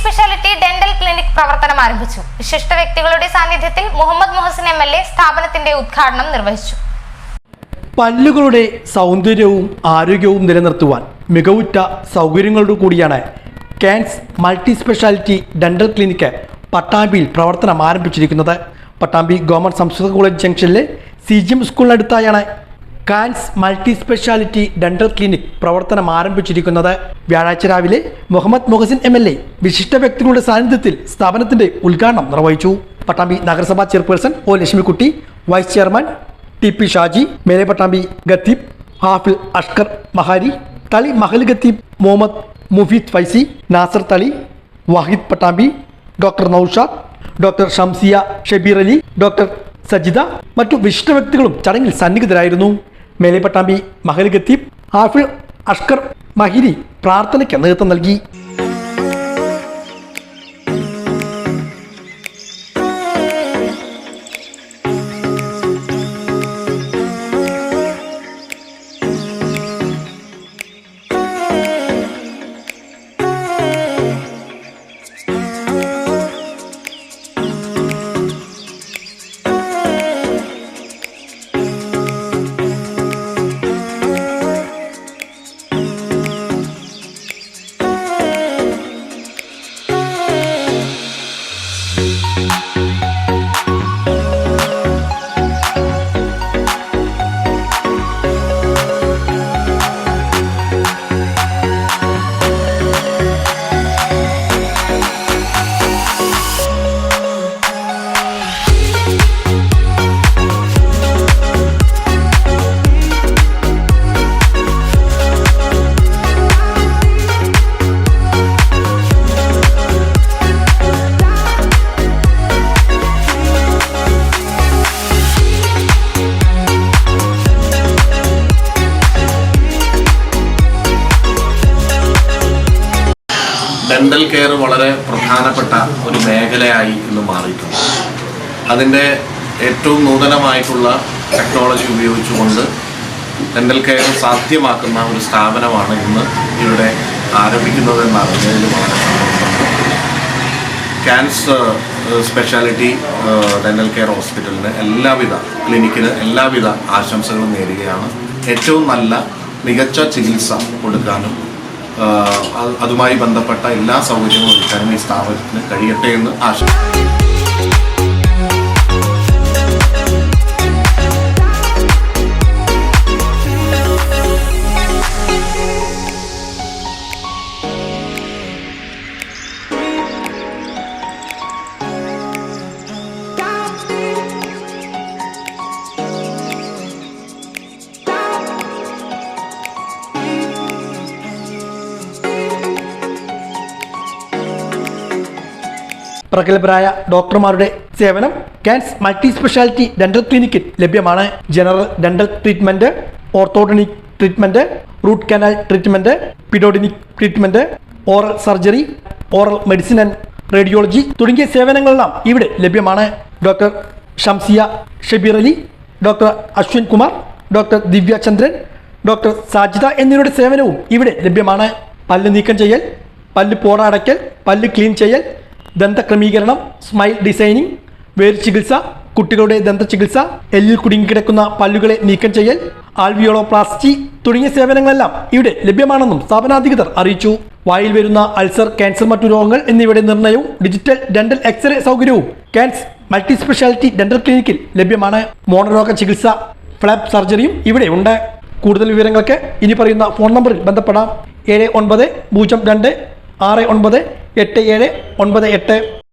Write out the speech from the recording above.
Speciality dental clinic പ്രവർത്തനം ആരംഭിച്ചു. വിശിഷ്ട വ്യക്തികളുടെ സാന്നിധ്യത്തിൽ Muhammad Muhsin M L A സ്ഥാപനത്തിന്റെ ഉദ്ഘാടനം നിർവഹിച്ചു. പല്ലുകളുടെ സൗന്ദര്യവും ആരോഗ്യവും നിലനിർത്തുവാൻ മികവുറ്റ സൗകര്യങ്ങളോട് കൂടിയാണ് cans multi speciality dental clinic പട്ടാമ്പിയിൽ പ്രവർത്തനം ആരംഭിച്ചിരിക്കുന്നത്. പട്ടാമ്പി ഗവൺമെന്റ് സംസ്കൃത കോളേജ് ജംഗ്ഷനിലെ സി ജി എം സ്കൂളിനടുത്തായാണ് cans multi speciality dental clinic പ്രവർത്തനം ആരംഭിച്ചിരിക്കുന്നത് വ്യാഴാഴ്ച രാവിലെ Muhammad Muhasin M L A വിശിഷ്ട വ്യക്തികളുടെ സാന്നിധ്യത്തിൽ സ്ഥാപനത്തിന്റെ ഉദ്ഘാടനം നിർവഹിച്ചു. പട്ടാമ്പി നഗരസഭാ chairperson O Lakshmikutty vice chairman T P Shaji മേലെ പട്ടാമ്പി ഗത്തീബ് ഹാഫിൽ Ashkar മഹാരി Thali Mahal ഗത്തീബ് Muhammad Mufeed Faizy Nasar Thali Wahid Pattambi doctor Noushad doctor Shamsiya Shabeer Ali doctor Sajitha മറ്റു വിശിഷ്ട വ്യക്തികളും ചടങ്ങിൽ സന്നിഹിതരായിരുന്നു. മേലെ പട്ടാമ്പി മഹൽ ആഫിൾ അഷ്കർ മഹിരി പ്രാർത്ഥനയ്ക്ക് നേതൃത്വം നൽകി. ഡെന്റൽ കെയർ വളരെ പ്രധാനപ്പെട്ട ഒരു മേഖലയായി ഇന്ന് മാറിയിട്ടുണ്ട്. അതിന്റെ ഏറ്റവും നൂതനമായിട്ടുള്ള ടെക്നോളജി ഉപയോഗിച്ചുകൊണ്ട് ഡെന്റൽ കെയർ സാധ്യമാക്കുന്ന ഒരു സ്ഥാപനമാണ് ഇന്ന് ഇവിടെ ആരംഭിക്കുന്നതെന്ന് എന്നറിഞ്ഞതിൽ വളരെ ക്യാൻസർ സ്പെഷ്യാലിറ്റി ഡെന്റൽ കെയർ ഹോസ്പിറ്റലിന് എല്ലാവിധ ക്ലിനിക്കിന് എല്ലാവിധ ആശംസകളും നേരുകയാണ്. ഏറ്റവും നല്ല മികച്ച ചികിത്സ കൊടുക്കാനും അതുമായി ബന്ധപ്പെട്ട എല്ലാ സൗകര്യങ്ങളും ഒരുക്കാനും ഈ സ്ഥാപനത്തിന് കഴിയട്ടെ എന്ന് ആശ പ്രഗത്ഭരായ ഡോക്ടർമാരുടെ സേവനം കാൻസ് മൾട്ടി സ്പെഷ്യാലിറ്റി ഡെന്റൽ ക്ലിനിക്കിൽ ലഭ്യമാണ്. General dental treatment orthodontic treatment root canal treatment pedodontic treatment oral surgery oral medicine and radiology തുടങ്ങിയ സേവനങ്ങളെല്ലാം ഇവിടെ ലഭ്യമാണ്. Doctor Shamsiya Shabeer Ali doctor Ashwin Kumar doctor Divya Chandran doctor Sajitha എന്നിവരുടെ സേവനവും ഇവിടെ ലഭ്യമാണ്. പല്ല് നീക്കം ചെയ്യൽ പല്ല് പോറ അടയ്ക്കൽ പല്ല് ക്ലീൻ ചെയ്യൽ ദന്തക്രമീകരണം സ്മൈൽ ഡിസൈനിങ് വേർ ചികിത്സ കുട്ടികളുടെ ദന്ത ചികിത്സ എല്ലിൽ കുടുങ്ങിക്കിടക്കുന്ന പല്ലുകളെ നീക്കം ചെയ്യൽ ആൽവിയോളോപ്ലാസ്റ്റി തുടങ്ങിയ സേവനങ്ങളെല്ലാം ഇവിടെ ലഭ്യമാണെന്നും സ്ഥാപനാധികൃതർ അറിയിച്ചു. വായിൽ വരുന്ന അൾസർ ക്യാൻസർ മറ്റു രോഗങ്ങൾ എന്നിവയുടെ നിർണയവും ഡിജിറ്റൽ ഡെന്റൽ എക്സ്റേ സൗകര്യവും കാൻസ് മൾട്ടി സ്പെഷ്യാലിറ്റി ഡെന്റൽ ക്ലിനിക്കിൽ ലഭ്യമാണ്. മോണരോഗ ചികിത്സ ഫ്ലാപ്പ് സർജറിയും ഇവിടെ ഉണ്ട്. കൂടുതൽ വിവരങ്ങൾക്ക് ഇനി പറയുന്ന ഫോൺ നമ്പറിൽ ബന്ധപ്പെടാം. ഏഴ് ഒൻപത് പൂജ്യം രണ്ട് ആറ് ഒൻപത് എട്ട് ഏഴ് ഒൻപത് എട്ട്